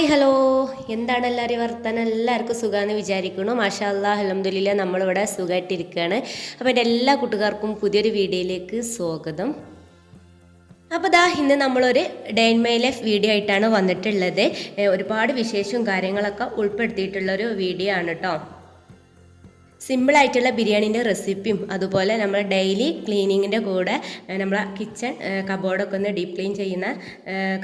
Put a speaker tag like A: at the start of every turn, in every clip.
A: Hi hello എന്താണ് എല്ലാവരും വർത്താനം എല്ലാവർക്കും സുഖമാണെന്ന് വിചാരിക്കുന്നു. മാഷാ അല്ലാ നമ്മളിവിടെ സുഖമായിട്ടിരിക്കുകയാണ് അപ്പോൾ എന്റെ എല്ലാ കൂട്ടുകാർക്കും പുതിയൊരു വീഡിയോയിലേക്ക് സ്വാഗതം. അപ്പോൾ ദാ ഇന്ന് നമ്മളൊരു ഡേ മൈ ലൈഫ് വീഡിയോ ആയിട്ടാണ് വന്നിട്ടുള്ളത്. ഒരുപാട് വിശേഷവും കാര്യങ്ങളൊക്കെ ഉൾപ്പെടുത്തിയിട്ടുള്ളൊരു വീഡിയോ ആണ് കേട്ടോ സിമ്പിളായിട്ടുള്ള ബിരിയാണീന്റെ റെസിപ്പിയും അതുപോലെ നമ്മൾ ഡെയിലി ക്ലീനിങ്ങിന്റെ കൂടെ നമ്മളെ കിച്ചൺ കബോർഡൊക്കെ ഒന്ന് ഡീപ്പ് ക്ലീൻ ചെയ്യുന്ന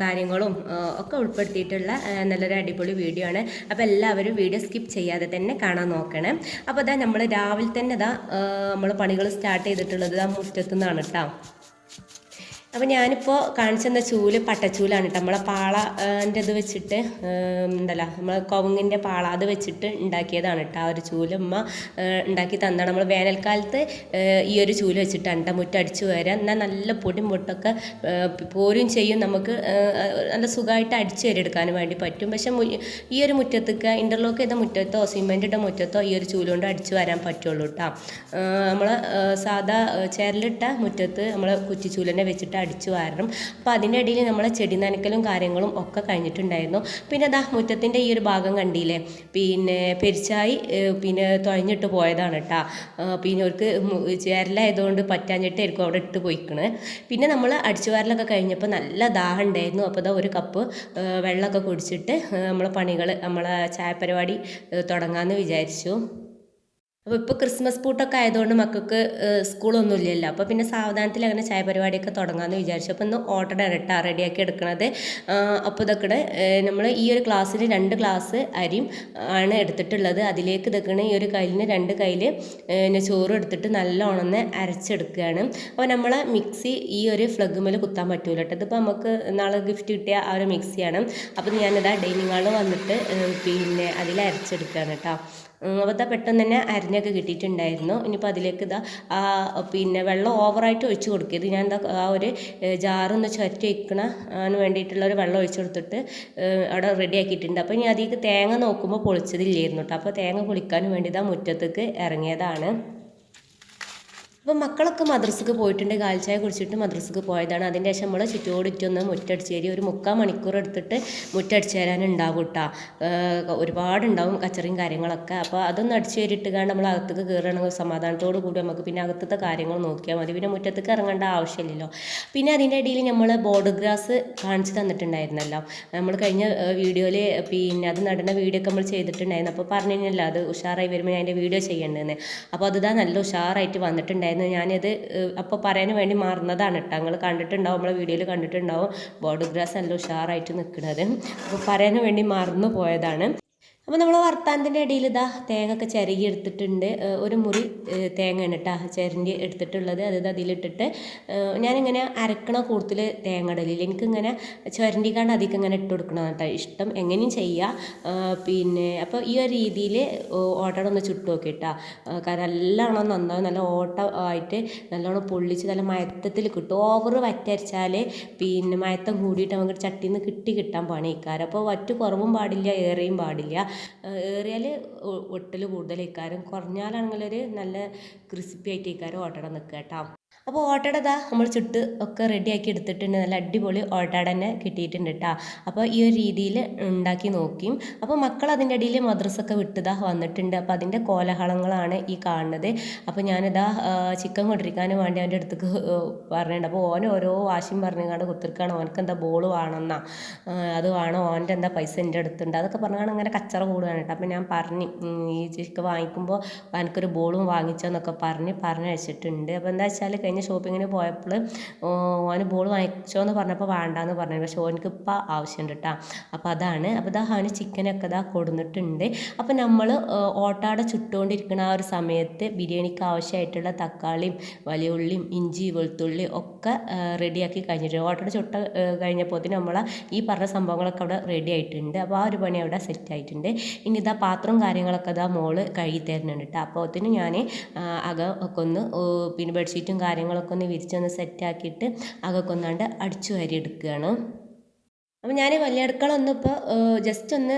A: കാര്യങ്ങളും ഒക്കെ ഉൾപ്പെടുത്തിയിട്ടുള്ള നല്ലൊരു അടിപൊളി വീഡിയോ ആണ്. അപ്പോൾ എല്ലാവരും വീഡിയോ സ്കിപ്പ് ചെയ്യാതെ തന്നെ കാണാൻ നോക്കണം. അപ്പോൾ അതാ നമ്മൾ രാവിലെ തന്നെ ഇതാ നമ്മൾ പണികൾ സ്റ്റാർട്ട് ചെയ്തിട്ടുള്ളത് ആ മുറ്റത്തുനിന്നാണ് കേട്ടോ അപ്പോൾ ഞാനിപ്പോൾ കാണിച്ചെന്ന ചൂൽ പട്ടച്ചൂലാണ് കേട്ടോ നമ്മളെ പാളന്റെ ഇത് വെച്ചിട്ട് ഉണ്ടല്ലോ. നമ്മൾ കവുങ്ങിന്റെ പാള അത് വെച്ചിട്ട് ഉണ്ടാക്കിയതാണ് കേട്ടോ ആ ഒരു ചൂൽ. ഉമ്മ ഉണ്ടാക്കി തന്നതാണ്. നമ്മൾ വേനൽക്കാലത്ത് ഈ ഒരു ചൂൽ വെച്ചിട്ട് കേട്ടോ അടിച്ചു വരാം. എന്നാൽ നല്ല പൊടിയും പൊട്ടൊക്കെ ഏഹ്, പോരും ചെയ്യും. നമുക്ക് നല്ല സുഖമായിട്ട് അടിച്ച് വരെടുക്കാനും വേണ്ടി പറ്റും. പക്ഷെ ഈ ഒരു മുറ്റത്തേക്ക് ഇന്റർലോക്ക് ചെയ്ത മുറ്റത്തോ സിമെന്റിട്ട മുറ്റത്തോ ഈ ഒരു ചൂൽ കൊണ്ട് അടിച്ച് വരാൻ പറ്റുള്ളൂ കേട്ടോ നമ്മൾ സാധാ ചേരലിട്ട മുറ്റത്ത് നമ്മൾ കുറ്റിച്ചൂലിനെ വെച്ചിട്ട് അടിച്ചു വാരണം അപ്പോൾ അതിന്റെ ഇടയിൽ നമ്മളെ ചെടി നനക്കലും കാര്യങ്ങളും ഒക്കെ കഴിഞ്ഞിട്ടുണ്ടായിരുന്നു. പിന്നെ അതാ മുറ്റത്തിന്റെ ഈ ഒരു ഭാഗം കണ്ടില്ലേ? പിന്നെ പെരിച്ചായി പിന്നെ തുഴഞ്ഞിട്ട് പോയതാണ് കേട്ടോ പിന്നെ അവർക്ക് ചേരലായതുകൊണ്ട് പറ്റാഞ്ഞിട്ടായിരിക്കും അവിടെ ഇട്ട് പോയിക്കണ്. പിന്നെ നമ്മൾ അടിച്ചു വാരലൊക്കെ കഴിഞ്ഞപ്പോൾ നല്ല ദാഹം ഉണ്ടായിരുന്നു. അപ്പോൾ ഇതാ ഒരു കപ്പ് വെള്ളമൊക്കെ കുടിച്ചിട്ട് നമ്മളെ പണികൾ നമ്മളെ ചായപരിപാടി തുടങ്ങാമെന്ന് വിചാരിച്ചു. അപ്പോൾ ഇപ്പോൾ ക്രിസ്മസ് പൂട്ടൊക്കെ ആയതുകൊണ്ട് മക്കൾക്ക് സ്കൂളൊന്നും ഇല്ലല്ലോ അപ്പോൾ പിന്നെ സാവധാനത്തിൽ അങ്ങനെ ചായ പരിപാടിയൊക്കെ തുടങ്ങാമെന്ന് വിചാരിച്ചു. അപ്പോൾ ഒന്ന് ഓട്ടഡ ഇട്ടാ റെഡിയാക്കി എടുക്കണത്. അപ്പോൾ ഇതൊക്കെ നമ്മൾ ഈ ഒരു ക്ലാസ്സിൽ രണ്ട് ക്ലാസ് അരിയും ആണ് എടുത്തിട്ടുള്ളത്. അതിലേക്ക് ഇതൊക്കെയാണ് ഈ ഒരു കയ്യിലിന് രണ്ട് കയ്യിൽ പിന്നെ ചോറ് എടുത്തിട്ട് നല്ലോണം അരച്ചെടുക്കുകയാണ് അപ്പോൾ നമ്മൾ മിക്സി ഈ ഒരു ഫ്ലഗ് മേൽ കുത്താൻ പറ്റൂല കേട്ടോ ഇതിപ്പോൾ നമുക്ക് നാളെ ഗിഫ്റ്റ് കിട്ടിയ ആ ഒരു മിക്സിയാണ്. അപ്പോൾ ഞാനിതാ ഡൈനിങ് ഹാളിൽ വന്നിട്ട് പിന്നെ അതിൽ അരച്ചെടുക്കുകയാണ് കേട്ടോ അപ്പോൾ പെട്ടെന്ന് തന്നെ അരിഞ്ഞൊക്കെ കിട്ടിയിട്ടുണ്ടായിരുന്നു. ഇനിയിപ്പോൾ അതിലേക്ക് ഇതാ ആ പിന്നെ വെള്ളം ഓവറായിട്ട് ഒഴിച്ച് കൊടുക്കരുത് ഞാൻ എന്താ ആ ഒരു ജാറൊന്ന് ചുരറ്റി വയ്ക്കണ അതിന് വേണ്ടിയിട്ടുള്ള ഒരു വെള്ളം ഒഴിച്ച് കൊടുത്തിട്ട് അവിടെ റെഡി ആക്കിയിട്ടുണ്ട്. അപ്പോൾ ഇനി അതിലേക്ക് തേങ്ങ നോക്കുമ്പോൾ പൊളിച്ചതില്ലായിരുന്നു കേട്ടോ അപ്പോൾ തേങ്ങ പൊളിക്കാൻ വേണ്ടി ഇതാ മുറ്റത്തേക്ക് ഇറങ്ങിയതാണ്. അപ്പോൾ മക്കളൊക്കെ മദ്രസക്ക് പോയിട്ടുണ്ട്. കാൽച്ചായ കുടിച്ചിട്ട് മദ്രസക്ക് പോയതാണ്. അതിന്റെ ശേഷം നമ്മൾ ചുറ്റോടിറ്റൊന്ന് മുറ്റടിച്ച് മുറ്റടിച്ചേരി ഒരു മുക്കാൽ മണിക്കൂർ എടുത്തിട്ട് മുറ്റടിച്ച് തരാനുണ്ടാവും കേട്ടോ ഒരുപാടുണ്ടാവും കച്ചറിയും കാര്യങ്ങളൊക്കെ. അപ്പോൾ അതൊന്ന് അടിച്ചു കയറിയിട്ട് കാരണം നമ്മൾ അകത്തേക്ക് കയറണമെങ്കിൽ സമാധാനത്തോടു കൂടി നമുക്ക് പിന്നെ അകത്തത്തെ കാര്യങ്ങൾ നോക്കിയാൽ മതി. പിന്നെ മുറ്റത്തേക്ക് ഇറങ്ങേണ്ട ആവശ്യമില്ലല്ലോ പിന്നെ അതിന്റെ ഇടയിൽ നമ്മൾ ബോർഡ് ഗ്രാസ് കാണിച്ച് തന്നിട്ടുണ്ടായിരുന്നല്ലോ. നമ്മൾ കഴിഞ്ഞ വീഡിയോയിൽ പിന്നെ അത് നടന്ന വീഡിയോ ഒക്കെ നമ്മൾ ചെയ്തിട്ടുണ്ടായിരുന്നു. അപ്പോൾ പറഞ്ഞു കഴിഞ്ഞല്ലോ അത് ഉഷാറായി വരുമ്പോൾ ഞാൻ അതിന്റെ വീഡിയോ ചെയ്യേണ്ടതെന്ന് അപ്പോൾ അത് നല്ല ഉഷാറായിട്ട് വന്നിട്ടുണ്ടായിരുന്നു. ഞാനത് അപ്പോൾ പറയാൻ വേണ്ടി മറന്നതാണ് കേട്ടോ നിങ്ങൾ കണ്ടിട്ടുണ്ടാവും നമ്മളെ വീഡിയോയിൽ കണ്ടിട്ടുണ്ടാവും. ബോർഡ് ഗ്രാസ് നല്ല ഉഷാറായിട്ട് നിൽക്കുന്നത് അപ്പോൾ പറയാൻ വേണ്ടി മറന്നു പോയതാണ്. അപ്പോൾ നമ്മൾ വർത്താനത്തിന്റെ ഇടയിൽ ഇതാ തേങ്ങ ഒക്കെ ചിരകി എടുത്തിട്ടുണ്ട്. ഒരു മുറി തേങ്ങ തേങ്ങയാണ് കേട്ടോ ചിരണ്ടി എടുത്തിട്ടുള്ളത്. അത് അതിലിട്ടിട്ട് ഞാനിങ്ങനെ അരക്കണ കൂടുതൽ തേങ്ങ ഇടലില്ല. എനിക്കിങ്ങനെ ചിരണ്ടിക്കാണ്ട് അധികം ഇങ്ങനെ ഇട്ട് കൊടുക്കണം കേട്ടോ ഇഷ്ടം. എങ്ങനെയും ചെയ്യുക പിന്നെ അപ്പോൾ ഈ ഒരു രീതിയിൽ ഓട്ടട ഒന്ന് ചുട്ട് കേട്ടോ കാരണം നല്ലോണം നന്നാവും. നല്ല ഓട്ട ആയിട്ട് നല്ലോണം പൊള്ളിച്ച് നല്ല മയത്തത്തിൽ കിട്ടും. ഓവർ വറ്റരച്ചാൽ പിന്നെ മയത്തം കൂടിയിട്ട് നമുക്ക് ചട്ടിയിൽ നിന്ന് കിട്ടി കിട്ടാൻ പണിക്കാർ അപ്പോൾ വറ്റ് കുറവും പാടില്ല ഏറെയും പാടില്ല. ഏറിയാൽ ഒട്ടൽ കൂടുതൽ ഇക്കാരം. കുറഞ്ഞാലാണെങ്കിലൊരു നല്ല ക്രിസ്പി ആയിട്ട് ഇക്കാരം ഓട്ടട നിൽക്കുക കേട്ടോ അപ്പോൾ ഓട്ടടതാ നമ്മൾ ചുട്ട് ഒക്കെ റെഡിയാക്കി എടുത്തിട്ടുണ്ട്. നല്ല അടിപൊളി ഓട്ടട തന്നെ കിട്ടിയിട്ടുണ്ട് കേട്ടോ അപ്പോൾ ഈ ഒരു രീതിയിൽ ഉണ്ടാക്കി നോക്കിയും. അപ്പോൾ മക്കൾ അതിന്റെ ഇടയിൽ മദ്രസൊക്കെ വിട്ടതാ വന്നിട്ടുണ്ട്. അപ്പോൾ അതിന്റെ കോലാഹലങ്ങളാണ് ഈ കാണുന്നത്. അപ്പോൾ ഞാനിതാ ചിക്കൻ കൊണ്ടിരിക്കാൻ വേണ്ടി അവന്റെ അടുത്തേക്ക് പറഞ്ഞിട്ടുണ്ട്. അപ്പോൾ ഓൻ ഓരോ വാശിയും പറഞ്ഞുകൊണ്ട് കുത്തിരിക്കുകയാണ് ഓനക്ക് എന്താ ബോൾ വേണമെന്നാ അത് വേണം. ഓന്റെ എന്താ പൈസ എന്റെ അടുത്തുണ്ട്. അതൊക്കെ പറഞ്ഞാണ് അങ്ങനെ കച്ചറ കൂടുകയാണ് കേട്ടോ അപ്പോൾ ഞാൻ പറഞ്ഞു ഈ ചിക്കൻ വാങ്ങിക്കുമ്പോൾ എനിക്കൊരു ബോളും വാങ്ങിച്ചോന്നൊക്കെ പറഞ്ഞ് പറഞ്ഞു വെച്ചിട്ടുണ്ട് അപ്പോൾ എന്താ വെച്ചാൽ കഴിഞ്ഞ ഷോപ്പിങ്ങിന് പോയപ്പോൾ ഓന് ബോൾ വാങ്ങിച്ചോ എന്ന് പറഞ്ഞപ്പോൾ വേണ്ടാന്ന് പറഞ്ഞു. പക്ഷേ ഓനക്ക് ഇപ്പം ആവശ്യമുണ്ട് കേട്ടോ അപ്പോൾ അതാണ്. അപ്പോൾ ഇതാ അവന് ചിക്കനൊക്കെ ഇതാ കൊടുന്നിട്ടുണ്ട്. അപ്പോൾ നമ്മൾ ഓട്ടാട ചുട്ടുകൊണ്ടിരിക്കുന്ന ആ ഒരു സമയത്ത് ബിരിയാണിക്ക് ആവശ്യമായിട്ടുള്ള തക്കാളിയും വലിയ ഉള്ളിയും ഇഞ്ചി വെളുത്തുള്ളി ഒക്കെ റെഡിയാക്കി കഴിഞ്ഞിട്ട് ഓട്ടോടെ ചുട്ട കഴിഞ്ഞപ്പോൾ നമ്മൾ ഈ പറഞ്ഞ സംഭവങ്ങളൊക്കെ അവിടെ റെഡി ആയിട്ടുണ്ട്. അപ്പോൾ ആ ഒരു പണി അവിടെ സെറ്റ് ആയിട്ടുണ്ട്. ഇനി ഇതാ പാത്രവും കാര്യങ്ങളൊക്കെ ഇതാ മോൾ കഴുകി തരുന്നുണ്ട് കേട്ടോ അപ്പോൾ അതിന് ഞാൻ അകം ഒക്കെ ഒന്ന് പിന്നെ ബെഡ്ഷീറ്റും കാര്യങ്ങളൊക്കെ ഒന്ന് വിരിച്ചൊന്ന് സെറ്റാക്കിയിട്ട് അകക്കൊന്നാണ്ട് അടിച്ചു വാരി എടുക്കുകയാണ്. അപ്പോൾ ഞാൻ വലിയ അടുക്കള ഒന്ന് ഇപ്പോൾ ജസ്റ്റ് ഒന്ന്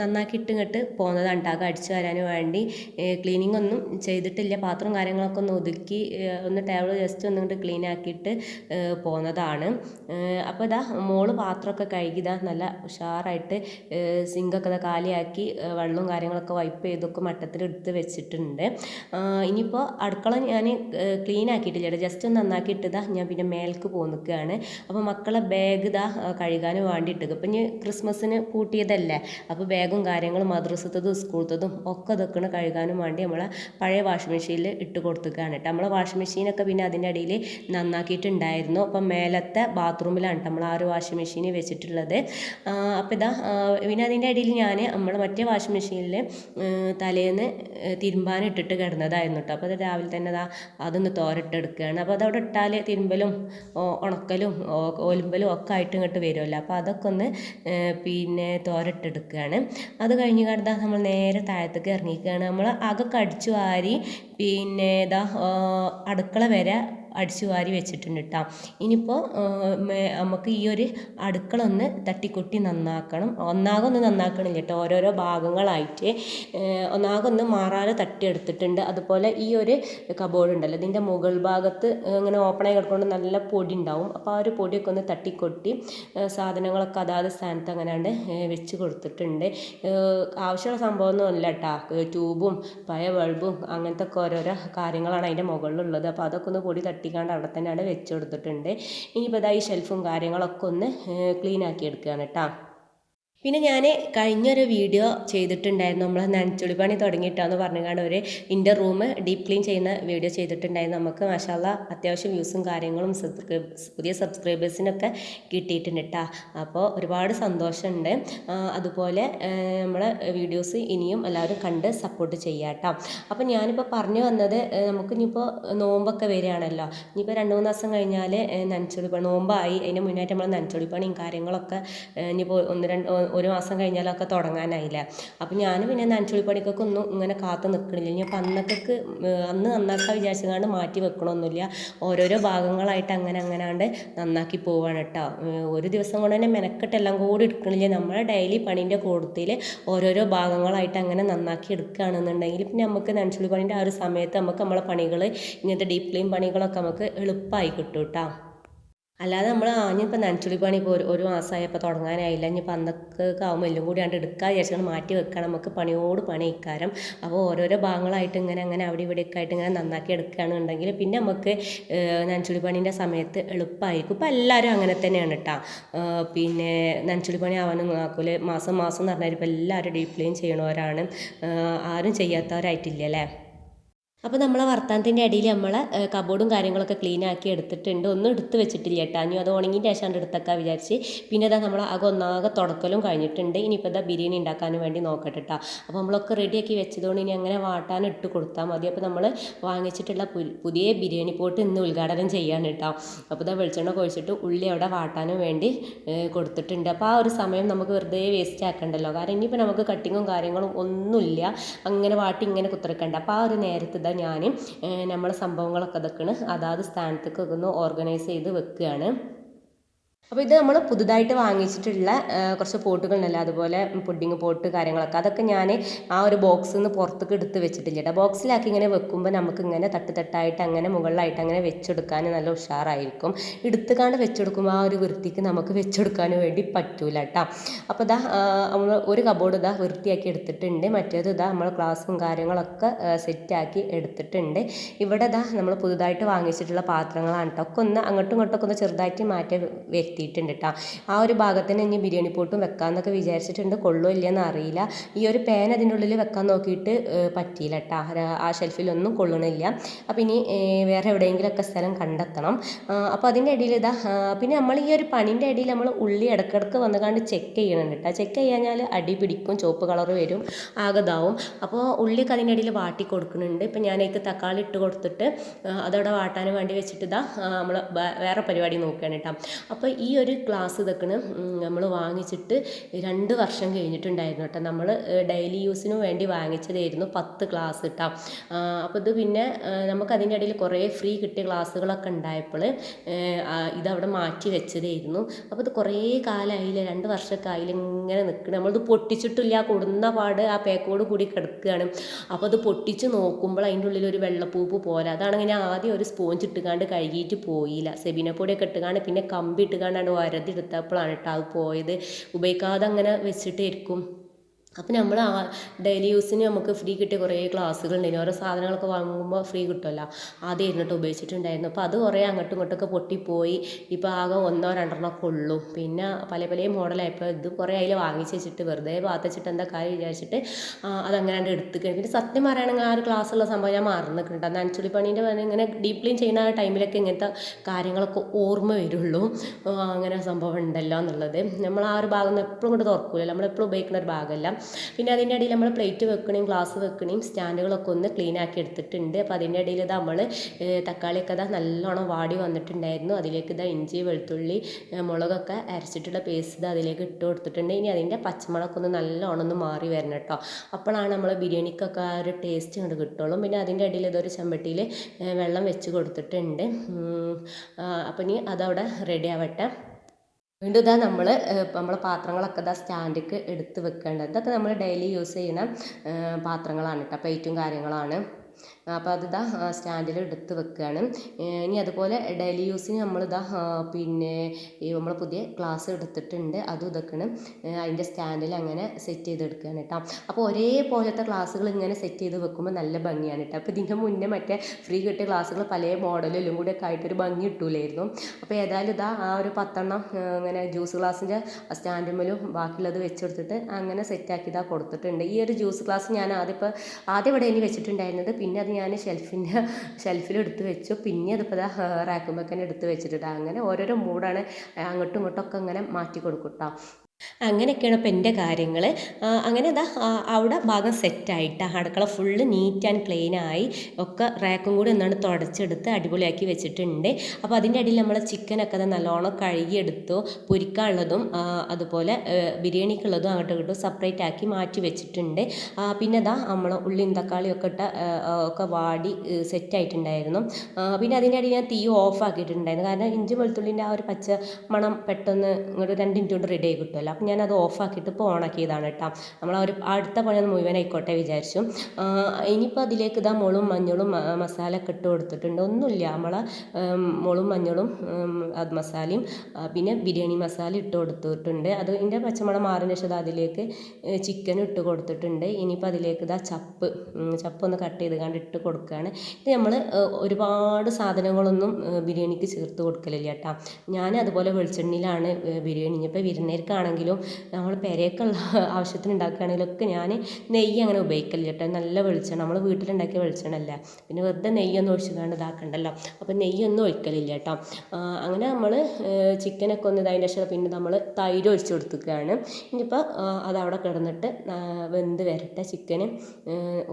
A: നന്നാക്കി ഇട്ട് ഇങ്ങോട്ട് പോകുന്നതാണ് കേട്ടോ അടിച്ചു വരാൻ വേണ്ടി. ക്ലീനിങ് ഒന്നും ചെയ്തിട്ടില്ല. പാത്രവും കാര്യങ്ങളൊക്കെ ഒന്ന് ഒതുക്കി ഒന്ന് ടേബിൾ ജസ്റ്റ് ഒന്ന് ഇങ്ങോട്ട് ക്ലീൻ ആക്കിയിട്ട് പോകുന്നതാണ് അപ്പോൾ ഇതാ മോൾ പാത്രമൊക്കെ കഴുകി ഇതാ നല്ല ഉഷാറായിട്ട് സിങ്കൊക്കെ ഇതാ കാലിയാക്കി വെള്ളവും കാര്യങ്ങളൊക്കെ വൈപ്പ് ചെയ്തൊക്കെ മട്ടത്തിൽ എടുത്ത് വെച്ചിട്ടുണ്ട്. ഇനിയിപ്പോൾ അടുക്കള ഞാൻ ക്ലീൻ ആക്കിയിട്ടില്ല ജസ്റ്റ് ഒന്ന് നന്നാക്കിയിട്ട് ഇതാ ഞാൻ പിന്നെ മേൽക്ക് പോന്നിക്കുകയാണ് അപ്പോൾ മക്കളെ ബാഗ് ഇതാ കഴുകാൻ വേണ്ടിയിട്ട് അപ്പം ഇനി ക്രിസ്മസിന് കൂട്ടിയതല്ലേ അപ്പോൾ ബാഗും കാര്യങ്ങളും മദ്രസത്തതും സ്കൂളത്തതും ഒക്കെ ഇതൊക്കെ കഴുകാനും വേണ്ടി നമ്മളെ പഴയ വാഷിംഗ് മെഷീനിൽ ഇട്ട് കൊടുത്തുകയാണ് കേട്ടോ. നമ്മളെ വാഷിംഗ് മെഷീനൊക്കെ പിന്നെ അതിന്റെ അടിയിൽ നന്നാക്കിയിട്ടുണ്ടായിരുന്നു. അപ്പം മേലത്തെ ബാത്റൂമിലാണ് നമ്മൾ ആ ഒരു വാഷിംഗ് മെഷീൻ വെച്ചിട്ടുള്ളത്. അപ്പോൾ ഇതാ പിന്നെ അതിന്റെ അടിയിൽ ഞാൻ നമ്മൾ മറ്റേ വാഷിംഗ് മെഷീനിൽ തലേന്ന് തിരുമ്പാൻ ഇട്ടിട്ട് കിടന്നതായിരുന്നു കേട്ടോ. അപ്പോൾ അത് രാവിലെ തന്നെ അതാ അതൊന്ന് തോരട്ടെടുക്കുകയാണ്. അപ്പോൾ അതവിടെ ഇട്ടാൽ തിരുമ്പലും ഉണക്കലും ഒലുമ്പലും ഒക്കെ ആയിട്ട് ഇങ്ങോട്ട് വരുമല്ലോ. അപ്പോൾ അതൊക്കെ ഒന്ന് പിന്നെ തോരട്ടെടുക്കുകയാണ് അത് കഴിഞ്ഞ് കണ്ടാൽ നമ്മൾ നേരെ താഴത്തേക്ക് ഇറങ്ങിക്കുകയാണ് നമ്മൾ അകൊക്കെ അടിച്ചു വാരി പിന്നെ ഇതാ അടുക്കള വരെ അടിച്ചു വാരി വെച്ചിട്ടുണ്ട് കേട്ടോ ഇനിയിപ്പോൾ നമുക്ക് ഈ ഒരു അടുക്കള ഒന്ന് തട്ടിക്കൊട്ടി നന്നാക്കണം. ഒന്നാകെ ഒന്ന് നന്നാക്കണില്ല കേട്ടോ ഓരോരോ ഭാഗങ്ങളായിട്ട്. ഒന്നാകെ ഒന്ന് മാറാതെ തട്ടിയെടുത്തിട്ടുണ്ട്. അതുപോലെ ഈ ഒരു കബോർഡ് ഉണ്ടല്ലോ ഇതിന്റെ മുകൾ ഭാഗത്ത് ഇങ്ങനെ ഓപ്പണായി കിടക്കൊണ്ട് നല്ല പൊടി ഉണ്ടാവും. അപ്പോൾ ആ ഒരു പൊടിയൊക്കെ ഒന്ന് തട്ടിക്കൊട്ടി സാധനങ്ങളൊക്കെ അതാത് സ്ഥാനത്ത് അങ്ങനെയാണ്ട് വെച്ച് കൊടുത്തിട്ടുണ്ട്. ആവശ്യമുള്ള സംഭവമൊന്നും അല്ല കേട്ടോ ട്യൂബും പഴയ ബൾബും അങ്ങനത്തെ ഒക്കെ ഓരോരോ കാര്യങ്ങളാണ് അതിന്റെ മുകളിലുള്ളത്. അപ്പോൾ അതൊക്കെ ഒന്ന് പൊടി തട്ടിക്കാണ്ട് അവിടെ തന്നെയാണ് വെച്ച് കൊടുത്തിട്ടുണ്ട്. ഇനിയിപ്പോൾ ഇതാ ഈ ഷെൽഫും കാര്യങ്ങളൊക്കെ ഒന്ന് ക്ലീൻ ആക്കി എടുക്കുകയാണ് കേട്ടോ പിന്നെ ഞാൻ കഴിഞ്ഞൊരു വീഡിയോ ചെയ്തിട്ടുണ്ടായിരുന്നു. നമ്മൾ നനച്ചുളി പണി തുടങ്ങിയിട്ടാന്ന് പറഞ്ഞുകൊണ്ട് ഒരു ഇന്റെ റൂം ഡീപ്പ് ക്ലീൻ ചെയ്യുന്ന വീഡിയോ ചെയ്തിട്ടുണ്ടായിരുന്നു. നമുക്ക് മാഷാല്ല അത്യാവശ്യം വ്യൂസും കാര്യങ്ങളും സബ്സ്ക്രൈബ് പുതിയ സബ്സ്ക്രൈബേഴ്സിനൊക്കെ കിട്ടിയിട്ടുണ്ട് കേട്ടോ അപ്പോൾ ഒരുപാട് സന്തോഷമുണ്ട് അതുപോലെ നമ്മളെ വീഡിയോസ് ഇനിയും എല്ലാവരും കണ്ട് സപ്പോർട്ട് ചെയ്യാം കേട്ടോ അപ്പോൾ ഞാനിപ്പോൾ പറഞ്ഞു വന്നത് നമുക്ക് ഇനിയിപ്പോൾ നോമ്പൊക്കെ വരികയാണല്ലോ. ഇനിയിപ്പോൾ രണ്ട് മൂന്ന് ദിവസം കഴിഞ്ഞാൽ നനച്ചുളി പണി നോമ്പായി. അതിന്റെ മുന്നായിട്ട് നമ്മൾ നനച്ചുളി പണിയും കാര്യങ്ങളൊക്കെ ഇനിയിപ്പോൾ ഒന്ന് രണ്ട് ഒരു മാസം കഴിഞ്ഞാലൊക്കെ തുടങ്ങാനായില്ല? അപ്പം ഞാൻ പിന്നെ നനച്ചുളിപ്പണിക്കൊക്കെ ഒന്നും ഇങ്ങനെ കാത്തു നിൽക്കണില്ല ഞാൻ അപ്പം അന്ന് നന്നാക്കാൻ വിചാരിച്ചതുകൊണ്ട് മാറ്റി വെക്കണമൊന്നുമില്ല ഓരോരോ ഭാഗങ്ങളായിട്ട് അങ്ങനെ അങ്ങനെ അങ്ങനാണ്ട് നന്നാക്കി പോവാണ് കേട്ടോ ഒരു ദിവസം കൊണ്ട് തന്നെ മെനക്കെട്ടെല്ലാം കൂടി എടുക്കണില്ല. നമ്മളെ ഡെയിലി പണീന്റെ കൂടുതൽ ഓരോരോ ഭാഗങ്ങളായിട്ട് അങ്ങനെ നന്നാക്കി എടുക്കുകയാണെന്നുണ്ടെങ്കിൽ പിന്നെ നമുക്ക് നനച്ചുളി പണീന്റെ ആ ഒരു സമയത്ത് നമുക്ക് നമ്മളെ പണികൾ ഇങ്ങനത്തെ ഡീപ്പ് ക്ലീൻ പണികളൊക്കെ നമുക്ക് എളുപ്പമായി കിട്ടും കേട്ടോ അല്ലാതെ നമ്മൾ ആഞ്ഞിപ്പോൾ നനച്ചുളി പണി ഇപ്പോൾ ഒരു ഒരു മാസമായപ്പോൾ തുടങ്ങാനായില്ല. ഇനിയിപ്പോൾ അന്നൊക്കെ ആകുമ്പോൾ എല്ലാം കൂടി ആണ്ട് എടുക്കാൻ വിചാരിച്ചാൽ മാറ്റി വെക്കണം. നമുക്ക് പണിയോട് പണി ഇക്കാരം. അപ്പോൾ ഓരോരോ ഭാഗങ്ങളായിട്ട് ഇങ്ങനെ അങ്ങനെ അവിടെ ഇവിടെ ഒക്കെ ആയിട്ട് ഇങ്ങനെ നന്നാക്കി എടുക്കുകയാണെന്നുണ്ടെങ്കിൽ പിന്നെ നമുക്ക് നനച്ചുളി പണീന്റെ സമയത്ത് എളുപ്പമായിരിക്കും. ഇപ്പോൾ എല്ലാവരും അങ്ങനെ തന്നെയാണ് കേട്ടോ. പിന്നെ നനച്ചുളി പണി ആവാനും നോക്കൂൽ മാസം മാസം എന്ന് പറഞ്ഞാൽ ഇപ്പോൾ എല്ലാവരും ഡീപ് ചെയ്യണവരാണ്. ആരും ചെയ്യാത്തവരായിട്ടില്ല അല്ലേ? അപ്പോൾ നമ്മളെ വർത്താനത്തിന്റെ ഇടയിൽ നമ്മൾ കബോർഡും കാര്യങ്ങളൊക്കെ ക്ലീൻ ആക്കി എടുത്തിട്ടുണ്ട്. ഒന്നും എടുത്ത് വെച്ചിട്ടില്ല കേട്ടോ ഇനി അത് ഉണങ്ങിന്റെ ശേഷം എടുത്തേക്കാൻ വിചാരിച്ച്. പിന്നെ അതാ നമ്മൾ ആകെ ഒന്നാകെ തുടക്കലും കഴിഞ്ഞിട്ടുണ്ട്. ഇനിയിപ്പോൾ ഇതാ ബിരിയാണി ഉണ്ടാക്കാൻ വേണ്ടി നോക്കട്ടെ കേട്ടോ അപ്പോൾ നമ്മളൊക്കെ റെഡിയാക്കി വെച്ചതുകൊണ്ട് ഇനി അങ്ങനെ വാട്ടാൻ ഇട്ട് കൊടുത്താൽ മതി. അപ്പോൾ നമ്മൾ വാങ്ങിച്ചിട്ടുള്ള പുതിയ ബിരിയാണി പോട്ട് ഇന്ന് ഉദ്ഘാടനം ചെയ്യാണ് കേട്ടോ അപ്പോൾ ഇതാ വെളിച്ചെണ്ണ കൊഴിച്ചിട്ട് ഉള്ളി അവിടെ വാട്ടാനും വേണ്ടി കൊടുത്തിട്ടുണ്ട്. അപ്പോൾ ആ ഒരു സമയം നമുക്ക് വെറുതെ വേസ്റ്റ് ആക്കണ്ടല്ലോ. കാരണം ഇനിയിപ്പോൾ നമുക്ക് കട്ടിങ്ങും കാര്യങ്ങളും ഒന്നുമില്ല. അങ്ങനെ വാട്ടി ഇങ്ങനെ കുത്തിറക്കണ്ട അപ്പോൾ ആ ഒരു നേരത്ത് ഇതാ ഞാൻ നമ്മളെ സംഭവങ്ങളൊക്കെ ഇതൊക്കെയാണ് അതാത് സ്ഥാനത്തേക്കൊക്കെ ഒന്ന് ഓർഗനൈസ് ചെയ്ത് വെക്കുകയാണ്. അപ്പോൾ ഇത് നമ്മൾ പുതുതായിട്ട് വാങ്ങിച്ചിട്ടുള്ള കുറച്ച് പോട്ടുകളുണ്ടല്ലോ. അതുപോലെ പുഡിങ് പോട്ട് കാര്യങ്ങളൊക്കെ. അതൊക്കെ ഞാൻ ആ ഒരു ബോക്സിൽ നിന്ന് പുറത്തേക്ക് എടുത്ത് വെച്ചിട്ടില്ല കേട്ടോ ബോക്സിലാക്കി ഇങ്ങനെ വെക്കുമ്പോൾ നമുക്ക് ഇങ്ങനെ തട്ട് തട്ടായിട്ട് അങ്ങനെ മുകളിലായിട്ട് അങ്ങനെ വെച്ചെടുക്കാൻ നല്ല ഉഷാറായിരിക്കും. എടുത്തുകാണ്ട് വെച്ചെടുക്കുമ്പോൾ ആ ഒരു വൃത്തിക്ക് നമുക്ക് വെച്ചെടുക്കാൻ വേണ്ടി പറ്റൂല കേട്ടോ അപ്പോൾ ഇതാ നമ്മൾ ഒരു കബോർഡ് ഇതാ വൃത്തിയാക്കി എടുത്തിട്ടുണ്ട്. മറ്റേത് ഇതാ നമ്മൾ ക്ലാസ്സും കാര്യങ്ങളൊക്കെ സെറ്റാക്കി എടുത്തിട്ടുണ്ട്. ഇവിടെ ഇതാ നമ്മൾ പുതുതായിട്ട് വാങ്ങിച്ചിട്ടുള്ള പാത്രങ്ങളാണ് കേട്ടോ ഒക്കെ ഒന്ന് അങ്ങോട്ടും ഇങ്ങോട്ടൊക്കെ ഒന്ന് ചെറുതായിട്ട് മാറ്റി വ്യക്തിയിട്ടുണ്ട് കേട്ടോ ആ ഒരു ഭാഗത്തിന് ഇനി ബിരിയാണി പോട്ടും വെക്കാമെന്നൊക്കെ വിചാരിച്ചിട്ടുണ്ട്. കൊള്ളോ ഇല്ലയെന്ന് അറിയില്ല. ഈ ഒരു പാൻ അതിന്റെ ഉള്ളിൽ വെക്കാൻ നോക്കിയിട്ട് പറ്റിയില്ല കേട്ടോ ആ ഷെൽഫിലൊന്നും കൊള്ളണില്ല. അപ്പോൾ ഇനി വേറെ എവിടെയെങ്കിലുമൊക്കെ സ്ഥലം കണ്ടെത്തണം. അപ്പോൾ അതിന്റെ ഇടയിൽ ഇതാ പിന്നെ നമ്മൾ ഈ ഒരു പണിന്റെ ഇടയിൽ നമ്മൾ ഉള്ളി ഇടക്കിടക്ക് വന്നുകൊണ്ട് ചെക്ക് ചെയ്യണം കേട്ടോ ചെക്ക് ചെയ്യാഞ്ഞാൽ അടി പിടിക്കും ചുവപ്പ് കളർ വരും ആകതാവും. അപ്പോൾ ഉള്ളിയൊക്കെ അതിന്റെ ഇടയിൽ വാട്ടി കൊടുക്കുന്നുണ്ട്. ഇപ്പം ഞാനേക്ക് തക്കാളി ഇട്ട് കൊടുത്തിട്ട് അതവിടെ വാട്ടാൻ വേണ്ടി വെച്ചിട്ട് ഇതാ നമ്മൾ വേറെ പരിപാടി നോക്കുകയാണ് കേട്ടോ അപ്പോൾ ഈ ഒരു ഗ്ലാസ് ഇതൊക്കെ നമ്മൾ വാങ്ങിച്ചിട്ട് രണ്ട് വർഷം കഴിഞ്ഞിട്ടുണ്ടായിരുന്നു കേട്ടോ. നമ്മൾ ഡെയിലി യൂസിന് വേണ്ടി വാങ്ങിച്ചതായിരുന്നു പത്ത് ഗ്ലാസ് കേട്ടോ അപ്പോൾ ഇത് പിന്നെ നമുക്ക് അതിന്റെ ഇടയിൽ കുറേ ഫ്രീ കിട്ടിയ ഗ്ലാസ്സുകളൊക്കെ ഉണ്ടായപ്പോൾ ഇതവിടെ മാറ്റി വെച്ചതായിരുന്നു. അപ്പോൾ ഇത് കുറേ കാലമായില്ലേ രണ്ട് വർഷമൊക്കെ ആയില്ല ഇങ്ങനെ നിൽക്കണം. നമ്മളിത് പൊട്ടിച്ചിട്ടില്ല കൊടുന്ന പാട് ആ പേക്കോട് കൂടി കിടക്കുകയാണ്. അപ്പോൾ അത് പൊട്ടിച്ച് നോക്കുമ്പോൾ അതിന്റെ ഉള്ളിൽ ഒരു വെള്ളപ്പൂപ്പ് പോലെ. അതാണ് ഇങ്ങനെ ആദ്യം ഒരു സ്പോഞ്ച് ഇട്ടുകാണ്ട് കഴുകിയിട്ട് പോയില്ല. സെബിനപ്പൊടിയൊക്കെ ഇട്ടുകാണ്ട് പിന്നെ കമ്പി ഇട്ടുകാണ്ടാണ് വരതിയെടുത്തപ്പോഴാണ് കേട്ടോ അത് പോയത്. ഉപയോഗിക്കാതെ അങ്ങനെ വെച്ചിട്ടായിരിക്കും അപ്പോൾ നമ്മൾ ഡെയിലി യൂസിന് നമുക്ക് ഫ്രീ കിട്ടിയ കുറേ ക്ലാസ്സുകൾ ഉണ്ടായിരുന്നു ഓരോ സാധനങ്ങളൊക്കെ വാങ്ങുമ്പോൾ ഫ്രീ കിട്ടുമല്ലോ ആദ്യമായിരുന്നു കേട്ടോ ഉപയോഗിച്ചിട്ടുണ്ടായിരുന്നു. അപ്പോൾ അത് കുറേ അങ്ങോട്ടും ഇങ്ങോട്ടൊക്കെ പൊട്ടിപ്പോയി. ഇപ്പോൾ ആകെ ഒന്നോ രണ്ടെണ്ണമൊക്കെ ഉള്ളൂ. പിന്നെ പല പല മോഡലായപ്പോൾ ഇത് കുറേ അതിൽ വാങ്ങിച്ച് വെച്ചിട്ട് വെറുതെ പാത്തച്ചിട്ട് എന്താ കാര്യം വിചാരിച്ചിട്ട് അതങ്ങനെ കണ്ട് എടുത്തുക്കണം. പിന്നെ സത്യം പറയുകയാണെങ്കിൽ ആ ഒരു ക്ലാസ്സുള്ള സംഭവം ഞാൻ മറന്നിട്ടുണ്ട് അന്ന് അഞ്ചുളി പണീന്റെ പറഞ്ഞ ഇങ്ങനെ ഡീപ് ക്ലീൻ ചെയ്യുന്ന ആ ടൈമിലൊക്കെ ഇങ്ങനത്തെ കാര്യങ്ങളൊക്കെ ഓർമ്മ വരുള്ളൂ. അങ്ങനെ സംഭവം ഉണ്ടല്ലോ എന്നുള്ളത്. നമ്മൾ ആ ഒരു ഭാഗം എപ്പോഴും കൊണ്ട് തുറക്കില്ല നമ്മളെപ്പോഴും ഉപയോഗിക്കുന്ന ഒരു ഭാഗമല്ല പിന്നെ അതിന്റെ ഇടയിൽ നമ്മൾ പ്ലേറ്റ് വെക്കണേയും ഗ്ലാസ് വെക്കണേയും സ്റ്റാൻഡുകളൊക്കെ ഒന്ന് ക്ലീൻ ആക്കി എടുത്തിട്ടുണ്ട്. അപ്പോൾ അതിന്റെ ഇടയിൽ ഇതാ നമ്മൾ തക്കാളിയൊക്കെ ഇതാ നല്ലോണം വാടി വന്നിട്ടുണ്ടായിരുന്നു. അതിലേക്ക് ഇതാ ഇഞ്ചി വെളുത്തുള്ളി മുളകൊക്കെ അരച്ചിട്ടുള്ള പേസ്റ്റ് അതിലേക്ക് ഇട്ട് കൊടുത്തിട്ടുണ്ട്. ഇനി അതിന്റെ പച്ചമുളകൊക്കെ ഒന്ന് നല്ലോണം ഒന്ന് മാറി വരണം കേട്ടോ. അപ്പോഴാണ് നമ്മൾ ബിരിയാണിക്കൊക്കെ ആ ഒരു ടേസ്റ്റ് കൊണ്ട് കിട്ടുള്ളൂ. പിന്നെ അതിന്റെ ഇടയിൽ ഇതൊരു ചെമ്പട്ടിയിൽ വെള്ളം വെച്ച് കൊടുത്തിട്ടുണ്ട്. അപ്പം ഇനി അതവിടെ റെഡി ആവട്ടെ. വീണ്ടും ഇതാ നമ്മൾ നമ്മളെ പാത്രങ്ങളൊക്കെ ഇതാ സ്റ്റാൻഡിക്ക് എടുത്ത് വെക്കേണ്ടത്. ഇതൊക്കെ നമ്മൾ ഡെയിലി യൂസ് ചെയ്യുന്ന പാത്രങ്ങളാണ് കേട്ടോ പ്ലേറ്റും കാര്യങ്ങളാണ്. അപ്പോൾ അത് ഇതാ സ്റ്റാൻഡിൽ എടുത്ത് വെക്കുകയാണ്. ഇനി അതുപോലെ ഡെയിലി യൂസിന് നമ്മളിതാ പിന്നെ ഈ നമ്മൾ പുതിയ ഗ്ലാസ് എടുത്തിട്ടുണ്ട് അതും ഇതൊക്കെയാണ് അതിന്റെ സ്റ്റാൻഡിൽ അങ്ങനെ സെറ്റ് ചെയ്തെടുക്കുകയാണ് കേട്ടോ. അപ്പോൾ ഒരേപോലത്തെ ക്ലാസ്സുകൾ ഇങ്ങനെ സെറ്റ് ചെയ്ത് വെക്കുമ്പോൾ നല്ല ഭംഗിയാണ് കേട്ടോ. അപ്പോൾ ഇതിന്റെ മുന്നേ മറ്റേ ഫ്രീ കിട്ടിയ ക്ലാസ്സുകൾ പല മോഡലിലും കൂടെ ഒക്കെ ആയിട്ടൊരു ഭംഗി കിട്ടൂലായിരുന്നു. അപ്പോൾ ഏതായാലും ഇതാ ആ ഒരു പത്തെണ്ണം ഇങ്ങനെ ജ്യൂസ് ഗ്ലാസിന്റെ സ്റ്റാൻഡുമ്മലും ബാക്കിയുള്ളത് വെച്ചെടുത്തിട്ട് അങ്ങനെ സെറ്റാക്കി ഇതാ കൊടുത്തിട്ടുണ്ട്. ഈ ഒരു ജ്യൂസ് ഗ്ലാസ് ഞാൻ ആദ്യം ഇപ്പോൾ ആദ്യം ഇവിടെ ഇനി വെച്ചിട്ടുണ്ടായിരുന്നത് പിന്നെ അത് ഞാൻ ഷെൽഫിന്റെ ഷെൽഫിൽ എടുത്ത് വെച്ചു. പിന്നെ അതിപ്പോൾ ഇതാ റാക്കുമ്പോൾ എടുത്ത് വെച്ചിട്ടുണ്ട് അങ്ങനെ ഓരോരോ മൂഡാണ് അങ്ങോട്ടും ഇങ്ങോട്ടൊക്കെ ഇങ്ങനെ മാറ്റി കൊടുക്കും കേട്ടോ അങ്ങനെയൊക്കെയാണ് ഇപ്പം എന്റെ കാര്യങ്ങൾ അങ്ങനെ അതാ അവിടെ ഭാഗം സെറ്റായിട്ട്. അടുക്കള ഫുള്ള് നീറ്റ് ആൻഡ് ക്ലീൻ ആയി. ഒക്കെ റാക്കും കൂടി ഒന്നാണ് തുടച്ചെടുത്ത് അടിപൊളിയാക്കി വെച്ചിട്ടുണ്ട്. അപ്പോൾ അതിന്റെ അടിയിൽ നമ്മൾ ചിക്കനൊക്കെ നല്ലോണം കഴുകിയെടുത്തു. പൊരിക്കാനുള്ളതും അതുപോലെ ബിരിയാണിക്കുള്ളതും അങ്ങോട്ടും ഇങ്ങോട്ടും സെപ്പറേറ്റ് ആക്കി മാറ്റി വെച്ചിട്ടുണ്ട്. പിന്നെ അതാ നമ്മൾ ഉള്ളിയും തക്കാളിയും ഒക്കെ ഇട്ട ഒക്കെ വാടി സെറ്റായിട്ടുണ്ടായിരുന്നു. പിന്നെ അതിന്റെ അടിയിൽ ഞാൻ തീ ഓഫ് ആക്കിയിട്ടുണ്ടായിരുന്നു. കാരണം ഇഞ്ചി വെളുത്തുള്ളിന്റെ ആ ഒരു പച്ച മണം പെട്ടെന്ന് ഇങ്ങോട്ട് രണ്ട് മിനിറ്റ് കൊണ്ട് റെഡി ആയി കിട്ടുമല്ലോ. അപ്പം ഞാനത് ഓഫാക്കിയിട്ട് ഇപ്പോൾ ഓണാക്കിയതാണ് കേട്ടോ. നമ്മൾ ഒരു അടുത്ത പണി ഒന്ന് മുഴുവനായിക്കോട്ടെ വിചാരിച്ചു. ഇനിയിപ്പോൾ അതിലേക്ക് ഇതാ മുളും മഞ്ഞളും മസാല ഒക്കെ ഇട്ട് കൊടുത്തിട്ടുണ്ട്. ഒന്നുമില്ല. നമ്മൾ മുളും മഞ്ഞളും അത് മസാലയും പിന്നെ ബിരിയാണി മസാല ഇട്ട് കൊടുത്തിട്ടുണ്ട്. അത് ഇതിന്റെ പച്ചമുളക് മാറിന് ശേഷം അതിലേക്ക് ചിക്കൻ ഇട്ട് കൊടുത്തിട്ടുണ്ട്. ഇനിയിപ്പോൾ അതിലേക്ക് ഇതാ ചപ്പ് ചപ്പ് ഒന്ന് കട്ട് ചെയ്ത് കണ്ട് ഇട്ട് കൊടുക്കുകയാണ് ഇത് നമ്മൾ ഒരുപാട് സാധനങ്ങളൊന്നും ബിരിയാണിക്ക് ചേർത്ത് കൊടുക്കലില്ല കേട്ടോ. ഞാൻ അതുപോലെ വെളിച്ചെണ്ണയിലാണ് ബിരിയാണി. ഇപ്പോൾ വിരുന്നേർക്കാണെങ്കിൽ ആണെങ്കിലും നമ്മൾ പെരേക്കുള്ള ആവശ്യത്തിന് ഉണ്ടാക്കുകയാണെങ്കിലൊക്കെ ഞാൻ നെയ്യ് അങ്ങനെ ഉപയോഗിക്കലില്ല കേട്ടോ. നല്ല വെളിച്ചെണ്ണ. നമ്മൾ വീട്ടിലുണ്ടാക്കിയ വെളിച്ചെണ്ണല്ല പിന്നെ വെറുതെ നെയ്യൊന്നും ഒഴിച്ചുകൊണ്ട് ഇതാക്കണ്ടല്ലോ. അപ്പോൾ നെയ്യൊന്നും ഒഴിക്കലില്ല കേട്ടോ. അങ്ങനെ നമ്മൾ ചിക്കനൊക്കെ ഒന്ന് ഇതായതിന്റെ ശേഷം പിന്നെ നമ്മൾ തൈര് ഒഴിച്ച് കൊടുത്തുകയാണ് ഇനിയിപ്പോൾ അതവിടെ കിടന്നിട്ട് വെന്ത് വരട്ടെ ചിക്കൻ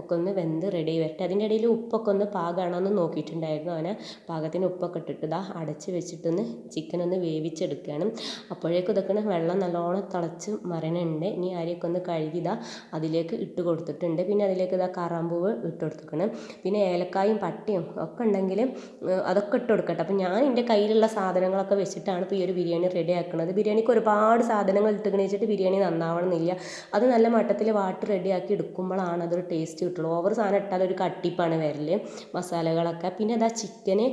A: ഒക്കെ ഒന്ന് വെന്ത് റെഡി വരട്ടെ. അതിന്റെ ഇടയിൽ ഉപ്പൊക്കെ ഒന്ന് പാകമാണോ നോക്കിയിട്ടുണ്ടായിരുന്നു അവനെ. പാകത്തിന് ഉപ്പൊക്കെ ഇട്ടിട്ട് ഇതാ അടച്ച് വെച്ചിട്ടൊന്ന് ചിക്കൻ ഒന്ന് വേവിച്ചെടുക്കുകയാണ്. അപ്പോഴേക്കും ഇതൊക്കെ വെള്ളം നല്ലോണം നല്ലോണം തിളച്ച് മറയുന്നുണ്ട് ഇനി അരിയൊക്കെ ഒന്ന് കഴുകി ഇതാ അതിലേക്ക് ഇട്ട് കൊടുത്തിട്ടുണ്ട്. പിന്നെ അതിലേക്ക് ഇതാ കറാമ്പൂവ് ഇട്ട് കൊടുത്തിരിക്കണം. പിന്നെ ഏലക്കായും പട്ടയും ഒക്കെ ഉണ്ടെങ്കിൽ അതൊക്കെ ഇട്ട് കൊടുക്കട്ടെ. അപ്പം ഞാൻ എന്റെ കയ്യിലുള്ള സാധനങ്ങളൊക്കെ വെച്ചിട്ടാണ് ഇപ്പോൾ ഈ ഒരു ബിരിയാണി റെഡി ആക്കുന്നത് ബിരിയാണിക്ക് ഒരുപാട് സാധനങ്ങൾ ഇട്ട് വെച്ചിട്ട് ബിരിയാണി നന്നാവണമെന്നില്ല. അത് നല്ല മട്ടത്തിൽ വാട്ട് റെഡി റെഡിയാക്കി എടുക്കുമ്പോഴാണ് അതൊരു ടേസ്റ്റ് കിട്ടുള്ളൂ. ഓവർ സാധനം ഇട്ടാൽ ഒരു കട്ടിപ്പാണ് വരൽ മസാലകളൊക്കെ. പിന്നെ അതാ ചിക്കന്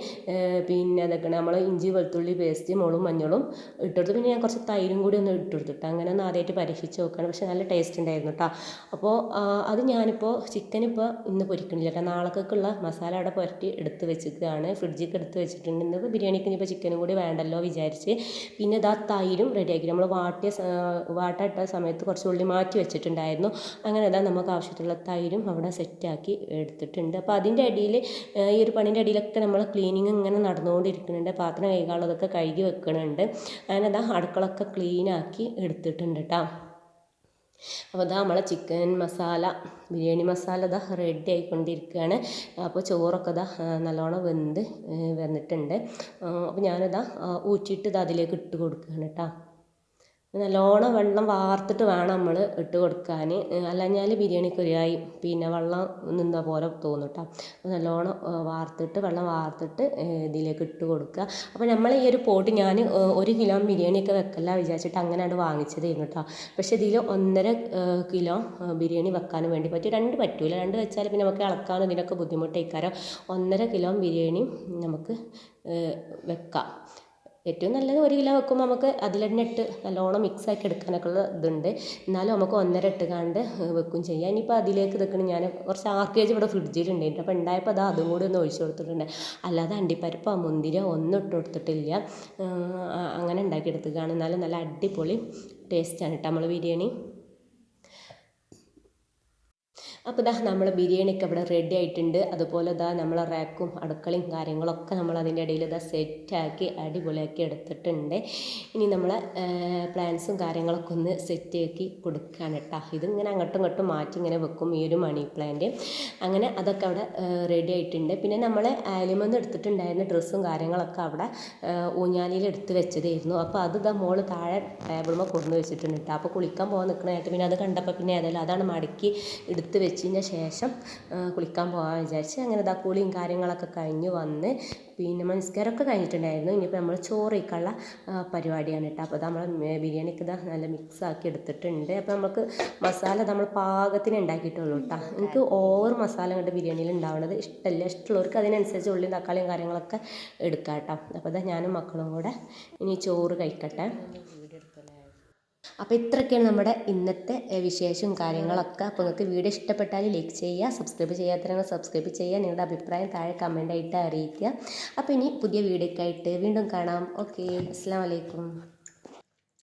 A: പിന്നെ അതൊക്കെ നമ്മൾ ഇഞ്ചി വെളുത്തുള്ളി പേസ്റ്റ് മുളും മഞ്ഞളും ഇട്ടെടുത്ത് പിന്നെ ഞാൻ കുറച്ച് തൈരും കൂടി ഒന്ന് ഇട്ടെടുത്തു കേട്ടോ അങ്ങനെ ഒന്ന് ആദ്യമായിട്ട് പരീക്ഷിച്ച് നോക്കുകയാണ്. പക്ഷേ നല്ല ടേസ്റ്റ് ഉണ്ടായിരുന്നു കേട്ടോ അപ്പോൾ അത് ഞാനിപ്പോൾ ചിക്കൻ ഇപ്പോൾ ഇന്ന് പൊരിക്കണില്ല കേട്ടോ നാളേക്കുള്ള മസാല അവിടെ പുരട്ടി എടുത്ത് വെച്ചിട്ടാണ് ഫ്രിഡ്ജിൽ എടുത്ത് വെച്ചിട്ടുണ്ട്. ഇന്ന് ബിരിയാണിക്ക് ഇനിയിപ്പോൾ ചിക്കനും കൂടി വേണ്ടല്ലോ വിചാരിച്ച്. പിന്നെ ഇതാ തൈരും റെഡിയാക്കി നമ്മൾ വാട്ടിയ വാട്ടിട്ട സമയത്ത് കുറച്ച് ഉള്ളി മാറ്റി വെച്ചിട്ടുണ്ടായിരുന്നു. അങ്ങനെ അതാ നമുക്ക് ആവശ്യത്തിലുള്ള തൈരും അവിടെ സെറ്റാക്കി എടുത്തിട്ടുണ്ട്. അപ്പോൾ അതിന്റെ അടിയിൽ ഈ ഒരു പണിന്റെ അടിയിലൊക്കെ നമ്മൾ ക്ലീനിങ് ഇങ്ങനെ നടന്നുകൊണ്ടിരിക്കുന്നുണ്ട്. പാത്രം കൈകാളതൊക്കെ കഴുകി വെക്കുന്നുണ്ട് അങ്ങനെ അതാ അടുക്കളൊക്കെ ക്ലീനാക്കി എടുത്തിട്ടുണ്ട് കേട്ടോ അപ്പോൾ ഇതാ നമ്മളെ ചിക്കൻ മസാല ബിരിയാണി മസാല ഇതാ റെഡി ആയിക്കൊണ്ടിരിക്കുകയാണ്. അപ്പോൾ ചോറൊക്കെ ഇതാ നല്ലോണം വെന്ത് വന്നിട്ടുണ്ട്. അപ്പോൾ ഞാനിതാ ഊറ്റിയിട്ട് ഇത് അതിലേക്ക് ഇട്ട് കൊടുക്കുകയാണ് കേട്ടോ നല്ലോണം വെള്ളം വാർത്തിട്ട് വേണം നമ്മൾ ഇട്ട് കൊടുക്കാൻ ബിരിയാണി ഒരായി പിന്നെ വെള്ളം നിന്ന പോലെ തോന്നും കേട്ടോ അപ്പോൾ നല്ലോണം വാർത്തിട്ട് വെള്ളം വാർത്തിട്ട് ഇതിലേക്ക് ഇട്ട് കൊടുക്കുക അപ്പോൾ നമ്മൾ ഈ ഒരു പോട്ട് ഞാൻ ഒരു കിലോ ബിരിയാണിയൊക്കെ വെക്കല്ല വിചാരിച്ചിട്ട് അങ്ങനെയാണ് വാങ്ങിച്ചതായിരുന്നു കേട്ടോ പക്ഷേ ഇതിൽ ഒന്നര കിലോ ബിരിയാണി വെക്കാനും വേണ്ടി പറ്റും. രണ്ട് പറ്റൂല. രണ്ട് വെച്ചാൽ പിന്നെ നമുക്ക് ഇളക്കാനും ഇതിനൊക്കെ ബുദ്ധിമുട്ടായിക്കാരം ഒന്നര കിലോ ബിരിയാണി നമുക്ക് വെക്കാം. ഏറ്റവും നല്ലത് ഒരു കിലോ വെക്കുമ്പോൾ നമുക്ക് അതിൽ തന്നെ ഇട്ട് നല്ലോണം മിക്സ് ആക്കി എടുക്കാനൊക്കെ ഉള്ള ഇതുണ്ട്. എന്നാലും നമുക്ക് ഒന്നര ഇട്ട് കണ്ട് വെക്കും ചെയ്യാം. ഇനിയിപ്പോൾ അതിലേക്ക് ഇതൊക്കെ ഞാൻ കുറച്ച് ആർക്കേജ് ഇവിടെ ഫ്രിഡ്ജിലുണ്ടായിരുന്നു അപ്പോൾ ഉണ്ടായപ്പോൾ അത് അതും കൂടി ഒന്ന് ഒഴിച്ച് കൊടുത്തിട്ടുണ്ട്. അല്ലാതെ അണ്ടിപ്പരിപ്പോ മുന്തിരിയോ ഒന്നും ഇട്ട് കൊടുത്തിട്ടില്ല. അങ്ങനെ ഉണ്ടാക്കിയെടുത്തുകയാണ് എന്നാലും നല്ല അടിപൊളി ടേസ്റ്റാണ് കേട്ടോ നമ്മൾ ബിരിയാണി. അപ്പോൾ ദാ നമ്മൾ ബിരിയാണിയൊക്കെ ഇവിടെ റെഡി ആയിട്ടുണ്ട്. അതുപോലെ ദാ നമ്മളെ റാക്കും അടുക്കളയും കാര്യങ്ങളൊക്കെ നമ്മൾ അതിന്റെ ഇടയിൽ ഇതാ സെറ്റാക്കി അടിപൊളിയാക്കി എടുത്തിട്ടുണ്ട്. ഇനി നമ്മളെ പ്ലാൻസും കാര്യങ്ങളൊക്കെ ഒന്ന് സെറ്റാക്കി കൊടുക്കുകയാണ് കേട്ടോ. ഇതിങ്ങനെ അങ്ങോട്ടും ഇങ്ങോട്ടും മാറ്റി ഇങ്ങനെ വെക്കും ഈ ഒരു മണി പ്ലാന്റ് അങ്ങനെ അതൊക്കെ അവിടെ റെഡി ആയിട്ടുണ്ട്. പിന്നെ നമ്മൾ ആലിമെന്ന് എടുത്തിട്ടുണ്ടായിരുന്ന ഡ്രസ്സും കാര്യങ്ങളൊക്കെ അവിടെ ഊഞ്ഞാലിയിൽ എടുത്ത് വെച്ചതായിരുന്നു. അപ്പോൾ അത് ദാ മോൾ താഴെ ടേബിളുമ്പോൾ കൊണ്ടു വെച്ചിട്ടുണ്ട് കേട്ടോ. അപ്പോൾ കുളിക്കാൻ പോകാൻ നിൽക്കണമായിട്ട് പിന്നെ അത് കണ്ടപ്പോൾ പിന്നെ ഏതായാലും അതാണ് മടക്കി എടുത്ത് വെച്ചതിന് ശേഷം കുളിക്കാൻ പോകാൻ വിചാരിച്ച് അങ്ങനെ ഇതാ കുളിയും കാര്യങ്ങളൊക്കെ കഴിഞ്ഞ് വന്ന് പിന്നെ മനസ്കാരമൊക്കെ കഴിഞ്ഞിട്ടുണ്ടായിരുന്നു. ഇനിയിപ്പോൾ നമ്മൾ ചോറ് വയ്ക്കാനുള്ള പരിപാടിയാണ് കേട്ടോ. അപ്പോൾ നമ്മൾ ബിരിയാണിക്ക് ഇതാ നല്ല മിക്സ് ആക്കി എടുത്തിട്ടുണ്ട്. അപ്പോൾ നമുക്ക് മസാല നമ്മൾ പാകത്തിന് ഉണ്ടാക്കിയിട്ടുള്ളൂ കേട്ടോ. എനിക്ക് ഓവർ മസാല കണ്ട് ബിരിയാണിയിൽ ഉണ്ടാവുന്നത് ഇഷ്ടമല്ല ഇഷ്ടമുള്ളവർക്ക് അതിനനുസരിച്ച് ഉള്ളി തക്കാളിയും കാര്യങ്ങളൊക്കെ എടുക്കാം കേട്ടോ. അപ്പോൾ ഇതാ ഞാനും മക്കളും കൂടെ ഇനി ചോറ് കഴിക്കട്ടെ. അപ്പോൾ ഇത്രയൊക്കെയാണ് നമ്മുടെ ഇന്നത്തെ വിശേഷവും കാര്യങ്ങളൊക്കെ. അപ്പോൾ നിങ്ങൾക്ക് വീഡിയോ ഇഷ്ടപ്പെട്ടാൽ ലൈക്ക് ചെയ്യുക സബ്സ്ക്രൈബ് ചെയ്യാത്തവരെ സബ്സ്ക്രൈബ് ചെയ്യുക നിങ്ങളുടെ അഭിപ്രായം താഴെ കമന്റ് ആയിട്ട് അറിയിക്കുക. അപ്പോൾ ഇനി പുതിയ വീഡിയോക്കായിട്ട് വീണ്ടും കാണാം. ഓക്കെ അസ്സാം വലൈക്കും